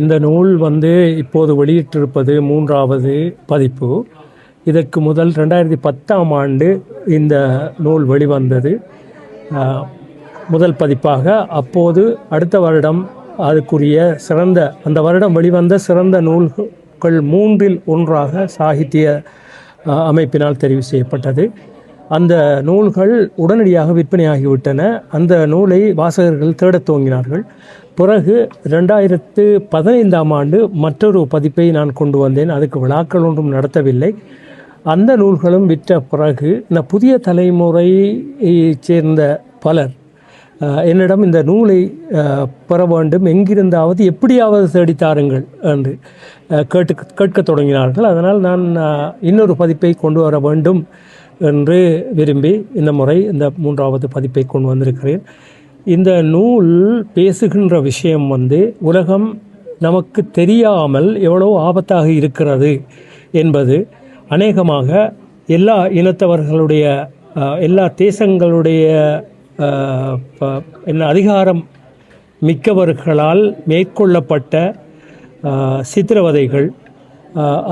இந்த நூல் வந்து இப்போது வெளியிட்டிருப்பது மூன்றாவது பதிப்பு. இதற்கு முதல் ரெண்டாயிரத்தி பத்தாம் ஆண்டு இந்த நூல் வெளிவந்தது. முதல் பதிப்பாக அப்போது அடுத்த வருடம் அதுக்குரிய சிறந்த அந்த வருடம் வெளிவந்த சிறந்த நூல்கள் மூன்றில் ஒன்றாக சாகித்ய அமைப்பினால் தெரிவு செய்யப்பட்டது. அந்த நூல்கள் உடனடியாக விற்பனையாகிவிட்டன. அந்த நூலை வாசகர்கள் தேடத் துவங்கினார்கள். பிறகு ரெண்டாயிரத்து பதினைந்தாம் ஆண்டு மற்றொரு பதிப்பை நான் கொண்டு வந்தேன். அதுக்கு விழாக்கள் ஒன்றும் நடத்தவில்லை. அந்த நூல்களும் விற்ற பிறகு இந்த புதிய தலைமுறையைச் சேர்ந்த பலர் என்னிடம் இந்த நூலை பெற வேண்டும். எங்கிருந்தாவது எப்படியாவது தேடித்தாருங்கள் என்று கேட்டு கேட்கத் தொடங்கினார்கள். அதனால் நான் இன்னொரு பதிப்பை கொண்டு வர வேண்டும். என்று விரும்பி இந்த முறை இந்த மூன்றாவது பதிப்பை கொண்டு வந்திருக்கிறேன். இந்த நூல் பேசுகின்ற விஷயம் வந்து உலகம் நமக்கு தெரியாமல் எவ்வளோ ஆபத்தாக இருக்கிறது என்பது அநேகமாக எல்லா இனத்தவர்களுடைய எல்லா தேசங்களுடைய ப- என்ன அதிகாரம் மிக்கவர்களால் மேற்கொள்ளப்பட்ட சித்திரவதைகள்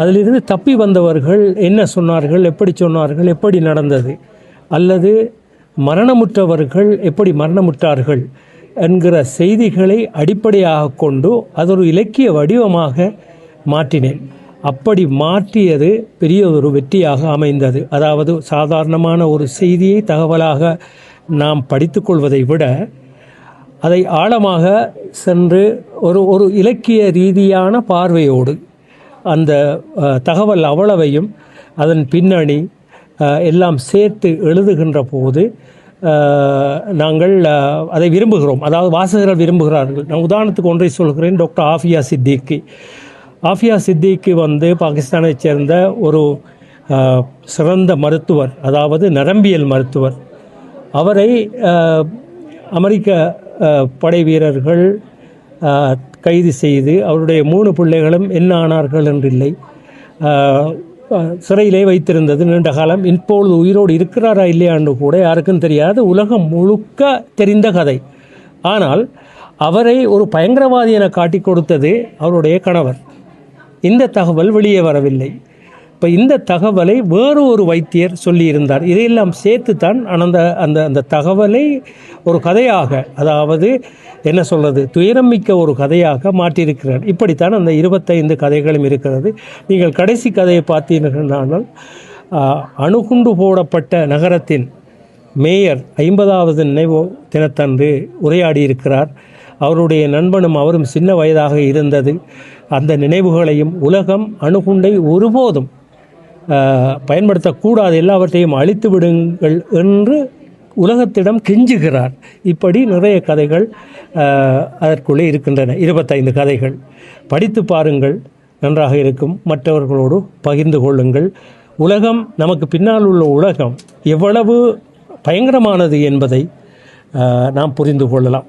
அதிலிருந்து தப்பி வந்தவர்கள் என்ன சொன்னார்கள் எப்படி சொன்னார்கள் எப்படி நடந்தது? அல்லது மரணமுற்றவர்கள் எப்படி மரணமுற்றார்கள் என்கிற செய்திகளை அடிப்படையாக கொண்டு அதொரு இலக்கிய வடிவமாக மாற்றினேன். அப்படி மாற்றியது பெரிய ஒரு வெற்றியாக அமைந்தது. அதாவது சாதாரணமான ஒரு செய்தியை தகவலாக நாம் படித்துக்கொள்வதை விட அதை ஆழமாக சென்று ஒரு ஒரு இலக்கிய ரீதியான பார்வையோடு அந்த தகவல் அவ்வளவையும் அதன் பின்னணி எல்லாம் சேர்த்து எழுதுகின்ற போது நாங்கள் அதை விரும்புகிறோம். அதாவது வாசகர்கள் விரும்புகிறார்கள். நான் உதாரணத்துக்கு ஒன்றை சொல்கிறேன். டாக்டர் ஆஃபியா சித்திக்கு. ஆஃபியா சித்திக்கு வந்து பாகிஸ்தானைச் சேர்ந்த ஒரு சிறந்த மருத்துவர் அதாவது நரம்பியல் மருத்துவர். அவரை அமெரிக்க படை வீரர்கள் கைது செய்து அவருடைய மூணு பிள்ளைகளும் என்ன ஆனார்கள் என்றில்லை. சிறையிலே வைத்திருந்தது நீண்ட காலம். இப்பொழுது உயிரோடு இருக்கிறாரா இல்லையான்னு கூட யாருக்கும் தெரியாது. உலகம் முழுக்க தெரிந்த கதை. ஆனால் அவரை ஒரு பயங்கரவாதி என காட்டிக் கொடுத்தது அவருடைய கணவர். இந்த தகவல் வெளியே வரவில்லை. இப்போ இந்த தகவலை வேறு ஒரு வைத்தியர் சொல்லியிருந்தார். இதையெல்லாம் சேர்த்து தான் அந்த அந்த அந்த தகவலை ஒரு கதையாக அதாவது என்ன சொல்கிறது துயரம் மிக்க ஒரு கதையாக மாற்றியிருக்கிறார். இப்படித்தான் அந்த இருபத்தைந்து கதைகளும் இருக்கிறது. நீங்கள் கடைசி கதையை பார்த்தீர்கள் அணுகுண்டு போடப்பட்ட நகரத்தின் மேயர் ஐம்பதாவது நினைவு தினத்தன்று உரையாடியிருக்கிறார். அவருடைய நண்பனும் அவரும் சின்ன வயதாக இருந்தது. அந்த நினைவுகளையும் உலகம் அணுகுண்டை ஒருபோதும் பயன்படுத்தக்கூடாது எல்லாவற்றையும் அழித்து விடுங்கள் என்று உலகத்திடம் கெஞ்சுகிறார். இப்படி நிறைய கதைகள் அதற்குள்ளே இருக்கின்றன. இருபத்தைந்து கதைகள். படித்து பாருங்கள் நன்றாக இருக்கும். மற்றவர்களோடு பகிர்ந்து கொள்ளுங்கள். உலகம் நமக்கு பின்னால் உள்ள உலகம் எவ்வளவு பயங்கரமானது என்பதை நாம் புரிந்து கொள்ளலாம்.